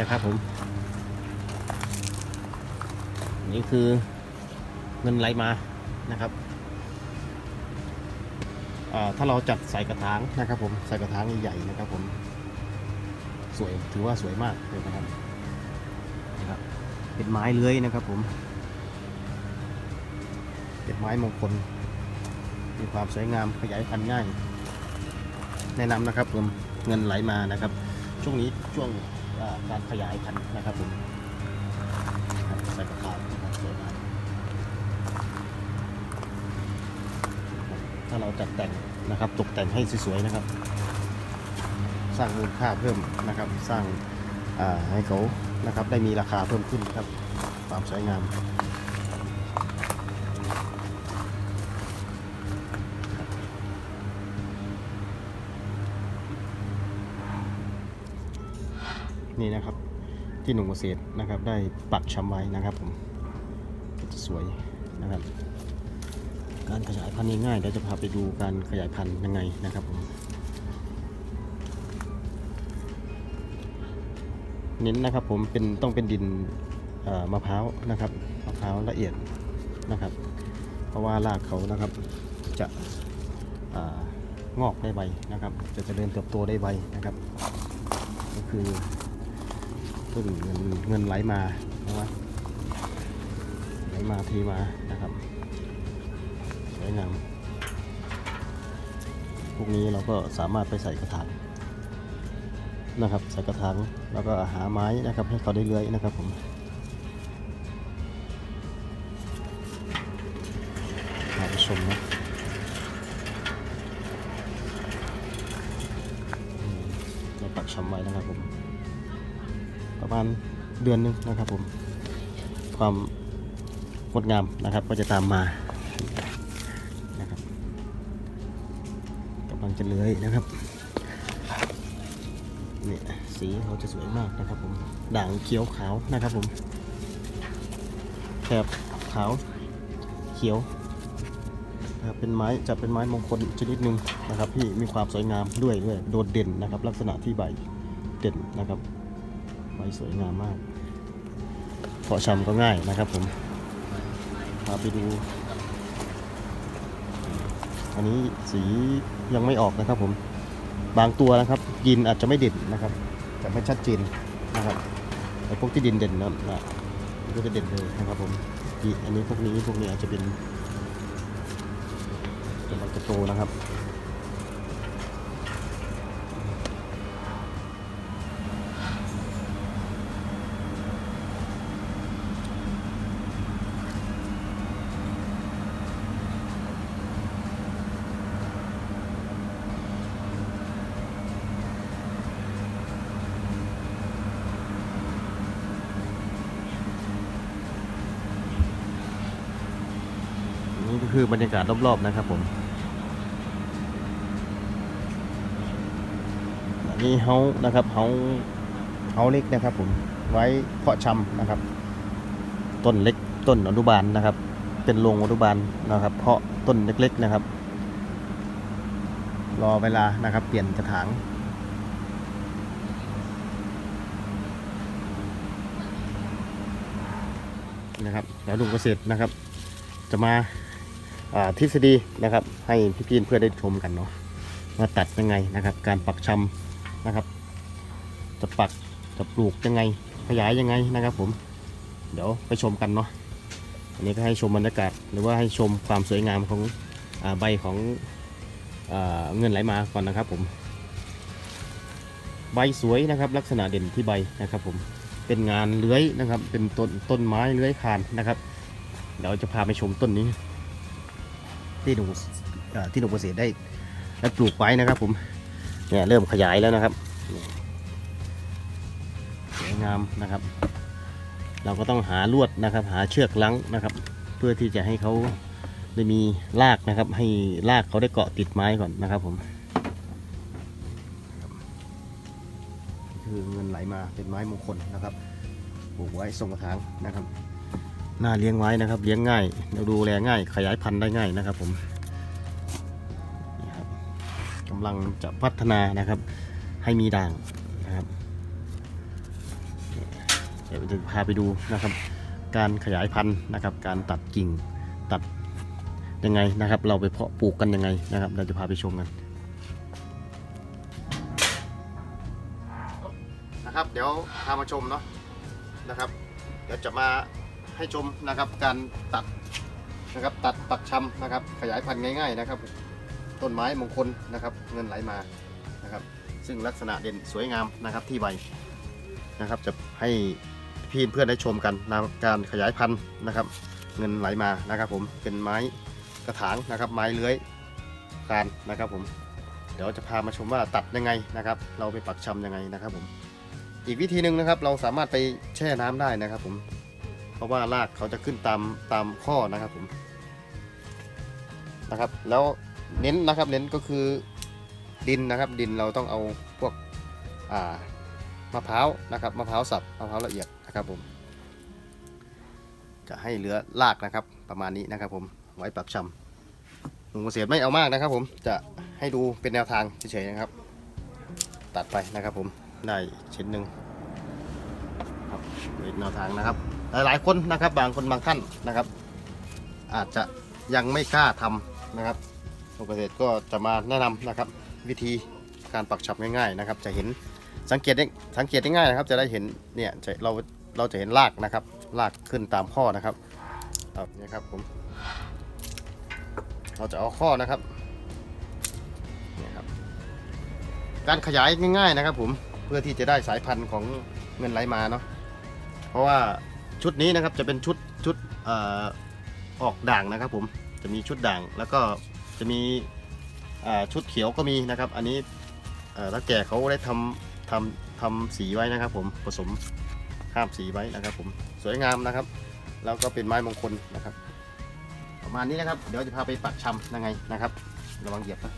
นี่นะครับผม นี่คือเงินไหลมานะครับถ้าเราจัดใส่กระถางนะครับผมใส่กระถางใหญ่ๆนะครับผมสวยถือว่าสวยมากเลยนะครับนะครับ เป็นไม้เลื้อยนะครับผมเป็นไม้มงคลมีความสวยงามขยายพันธุ์ง่าย แนะนำนะครับผมเงินไหลมานะครับ ช่วงนี้ช่วง การขยายพันธุ์นะครับผมครับใส่กระถางนะครับสวยมากถ้าเราจัดแต่งนะครับตกแต่งให้สวยๆนะครับ สร้างมูลค่าเพิ่มนะครับ สร้างให้เขานะครับได้มีราคาเพิ่มขึ้นครับความสวยงาม นี่นะครับ ที่หนุ่มเกษตรนะครับ ได้ปักชำไว้นะครับผมจะสวยนะครับ การขยายพันธุ์ง่ายเดี๋ยวจะพาไปดูการขยายพันธุ์ยังไงนะครับผมเน้นนะครับผมเป็นต้องเป็นดินมะพร้าวนะครับมะพร้าวละเอียดนะครับ เพราะว่ารากเขานะครับจะงอกได้ไวนะครับ จะเจริญเติบโตได้ไวนะครับ ก็คือ พึ่งเงินเงินไหลมานะครับไหลมาเทีมานะครับสวยงามพวกนี้เราก็สามารถไปใส่กระถางนะครับใส่กระถางแล้วก็หาไม้นะครับ ให้เขาได้เลื้อยนะครับผมพาไปชมนะอืมในปักชำไว้นะครับผม ประมาณเดือนหนึงนะครับผม ความงดงามนะครับก็จะตามมานะครับกำลังจะเลื้อยนะครับเนี่ยสีเขาจะสวยมากนะครับผมด่างเขียวขาวนะครับผมแถบขาวเขียวนะครับเป็นไม้จะเป็นไม้มงคลชนิดหนึ่งนะครับที่มีความสวยงามด้วยด้วยโดดเด่นนะครับ ลักษณะที่ใบเด่นนะครับ ใบสวยงามมากเพาะชำก็ง่ายนะครับผมพาไปดู อันนี้สียังไม่ออกนะครับผมบางตัวนะครับยินอาจจะไม่เด่นนะครับจะไม่ชัดเจนนะครับไอ้พวกที่ดินเด่นนะนะก็จะเด่นเลยนะครับผมอีอันนี้พวกนี้พวกนี้อาจจะเป็นกำลังจะโตนะครับ นี่ก็ คือบรรยากาศรอบๆนะครับผมนนี้เฮานะครับเฮาเฮาเล็กนะครับผมไว้เพาะชำนะครับ ต้นเล็กต้นอนุบาลนะครับ เป็นโรงอนุบาลนะครับ เพาะต้นเล็กๆนะครับ รอเวลานะครับ เปลี่ยนกระถางนะครับแล้วลุงเกษตรนะครับ จะมา ทฤษฎีนะครับ ให้พี่ๆเพื่อนได้ชมกันเนาะว่าตัดยังไงนะครับ การปักชำนะครับ จะปักจะปลูกยังไงขยายยังไงนะครับ ผม เดี๋ยวไปชมกันเนาะอันนี้ก็ให้ชมบรรยากาศหรือว่าให้ชมความสวยงามของอใบของอเงินไหลมาก่อนนะครับ ผม ใบสวยนะครับ ลักษณะเด่นที่ใบนะครับผมเป็นงานเลื้อยนะครับ เป็นต้นต้นไม้เลื้อยคานนะครับเดี๋ยวจะพาไปชมต้นนี้ ที่หนูเอ่อที่หนูเกษตรได้ได้ปลูกไว้นะครับ ผมเนี่ยเริ่มขยายแล้วนะครับสวยงามนะครับ เราก็ต้องหาลวดนะครับ หาเชือกลังนะครับ เพื่อที่จะให้เขาได้มีรากนะครับ ให้รากเขาได้เกาะติดไม้ก่อนนะครับผมคือเงินไหลมาเป็นไม้มงคลนะครับปลูกไว้ทรงกระถางนะครับ น่าเลี้ยงไว้นะครับ เลี้ยงง่ายเราดูแลง่าย ขยายพันธุ์ได้ง่ายนะครับผมนี่ครับกำลังจะพัฒนานะครับ ให้มีด่างนะครับ เดี๋ยวจะพาไปดูนะครับ การขยายพันธุ์นะครับ การตัดกิ่งตัดยังไงนะครับ เราไปเพาะปลูกกันยังไงนะครับ เราจะพาไปชมกันนะครับ เดี๋ยวพามาชมเนาะนะครับ เดี๋ยวจะมา ให้ชมนะครับ การตัดนะครับตัดปักชำนะครับ ขยายพันธุ์ง่ายๆนะครับ ต้นไม้มงคลนะครับ เงินไหลมานะครับ ซึ่งลักษณะเด่นสวยงามนะครับที่ใบนะครับ จะให้พี่เพื่อนได้ชมกันนะการขยายพันธุ์นะครับ เงินไหลมานะครับ ผมเป็นไม้กระถางนะครับ ไม้เลื้อยคานนะครับ ผมเดี๋ยวจะพามาชมว่าตัดยังไงนะครับ เราไปปักชำยังไงนะครับ ผมอีกวิธีหนึ่งนะครับ เราสามารถไปแช่น้ำได้นะครับ ผม เพราะว่ารากเขาจะขึ้นตามตามข้อนะครับผมนะครับ แล้วเน้นนะครับเน้นก็คือดินนะครับ ดินเราต้องเอาพวกอ่ามะพร้าวนะครับมะพร้าวสับมะพร้าวละเอียดนะครับผม จะให้เหลือรากนะครับ ประมาณนี้นะครับ ผมไว้ปักชำหนุ่มเกษตรไม่เอามากนะครับ ผมจะให้ดูเป็นแนวทางเฉยๆนะครับ ตัดไปนะครับ ผมได้ชิ้นหนึ่งครับเป็นแนวทางนะครับ หลายๆคนนะครับบางคนบางท่านนะครับ อาจจะยังไม่กล้าทำนะครับหนุ่มเกษตรก็จะมาแนะนำนะครับ วิธีการปักฉับง่าย ๆนะครับ จะเห็นสังเกตได้สังเกตได้ง่ายนะครับ จะได้เห็นเนี่ยเราเราจะเห็นรากนะครับรากขึ้นตามข้อนะครับเอาเนี่ยครับผมเราจะเอาข้อนะครับเนี่ยครับ การขยายง่าย ๆนะครับ ผมเพื่อที่จะได้สายพันธุ์ของเงินไหลมาเนาะเพราะว่า ชุดนี้นะครับจะเป็นชุดชุดออกด่างนะครับผมจะมีชุดด่างแล้วก็จะมีชุดเขียวก็มีนะครับ อันนี้เอ่อถ้าแก่เขาได้ทำทำทำสีไว้นะครับ ผมผสมข้ามสีไว้นะครับ ผมสวยงามนะครับ แล้วก็เป็นไม้มงคลนะครับ ประมาณนี้นะครับ เดี๋ยวจะพาไปปักชำยังไงนะครับ ระวังเหยียบนะ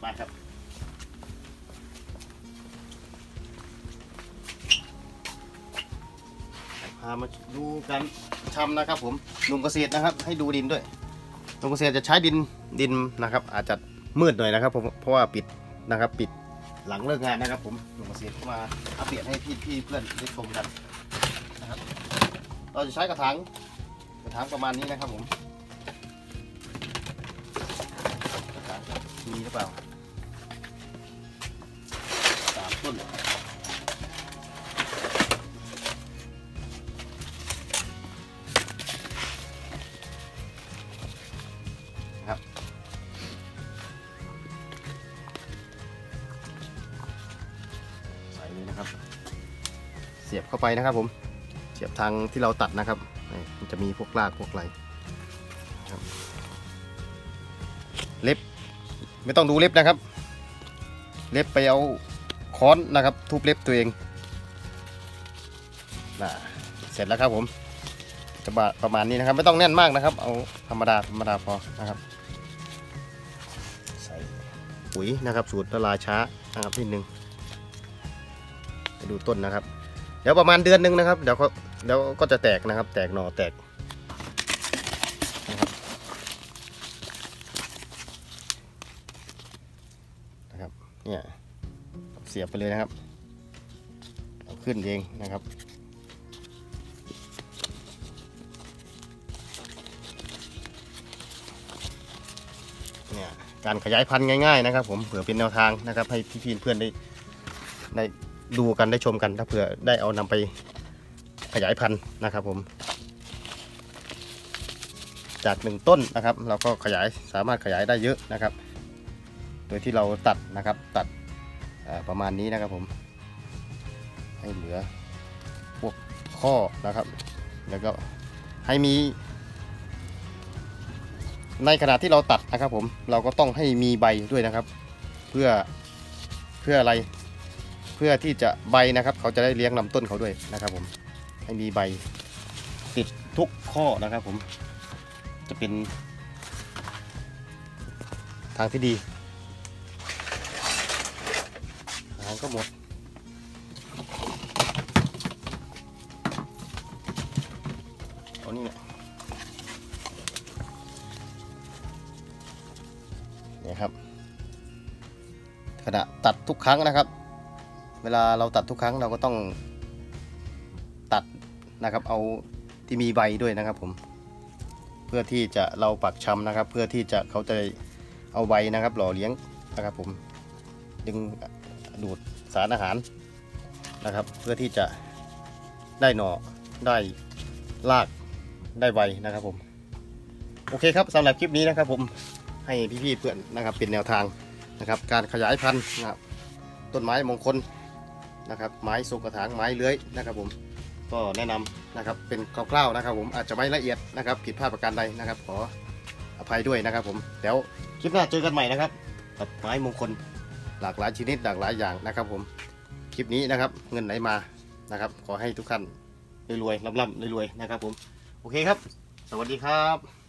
ไปครับามาดูกันชำนะครับ ผมลุงเกษตรนะครับ ให้ดูดินด้วยลุงเกษตรจะใช้ดินดินนะครับ อาจจะมืดหน่อยนะครับผมเพราะว่าปิดนะครับ ปิดหลังเลิกงานนะครับ ผมลุงเกษตรเข้ามาอัปเดตให้พี่พี่เพื่อนได้ชมกันนะครับ เราจะใช้กระถางกระถางประมาณนี้นะครับผมกระถางมีหรือเปล่าสามต้น ไปนะครับผมเสียบทางที่เราตัดนะครับมันจะมีพวกรากพวกอะไรเล็บ ไม่ต้องดูเล็บนะครับ เล็บไปเอาค้อนนะครับ ทุบเล็บตัวเองน่ะเสร็จแล้วครับผมจะบะประมาณนี้นะครับ ไม่ต้องแน่นมากนะครับ เอาธรรมดาธรรมดาพอนะครับ ใส่ปุ๋ยนะครับ สูตรละลายช้านะครับนิดนึงไปดูต้นนะครับ เดี๋ยวประมาณเดือนหนึ่งนะครับ เดี๋ยวก็เดี๋ยวก็จะแตกนะครับ แตกหน่อแตกนะครับนะครับเนี่ยเสียบไปเลยนะครับเอาขึ้นเองนะครับเนี่ยการขยายพันธุ์ง่ายๆนะครับ ผมเผื่อเป็นแนวทางนะครับ ให้พี่ๆเพื่อนได้ได้ ดูกันได้ชมกันถ้าเผื่อได้เอานำไปขยายพันธุ์นะครับผม จากหนึ่งต้นนะครับ เราก็ขยายสามารถขยายได้เยอะนะครับ โดยที่เราตัดนะครับตัดประมาณนี้นะครับผม ให้เหลือพวกข้อนะครับ แล้วก็ให้มี ในขณะที่เราตัดนะครับผมเราก็ต้องให้มีใบด้วยนะครับ เพื่อเพื่ออะไร เพื่อที่จะใบนะครับเขาจะได้เลี้ยงลำต้นเขาด้วยนะครับผมให้มีใบติดทุกข้อนะครับผมจะเป็นทางที่ดีอาหารก็หมดเอานี่เนี่ยเนี่ยครับขณะตัดทุกครั้งนะครับ เวลาเราตัดทุกครั้งเราก็ต้องตัดนะครับ เอาที่มีใบด้วยนะครับผม เพื่อที่จะเราปักชำนะครับ เพื่อที่จะเขาจะเอาใบนะครับ หล่อเลี้ยงนะครับผมดึงดูดสารอาหารนะครับ เพื่อที่จะได้หน่อได้รากได้ใบนะครับผม โอเคครับสำหรับคลิปนี้นะครับผมให้พี่ๆเพื่อนนะครับเป็นแนวทางนะครับ การขยายพันธุ์นะครับต้นไม้มงคล นะครับไม้สุกกระถางไม้เลื้อยนะครับผมก็แนะนำนะครับเป็นคร่าวๆนะครับผมอาจจะไม่ละเอียดนะครับผิดพลาดประการใดนะครับ ขออภัยด้วยนะครับผมแล้วคลิปหน้าเจอกันใหม่นะครับกับไม้มงคลหลากหลายชนิดหลากหลายอย่างนะครับผมคลิปนี้นะครับเงินไหนมานะครับ ขอให้ทุกท่านรวยๆร่ำๆรวยๆนะครับผมโอเคครับ สวัสดีครับ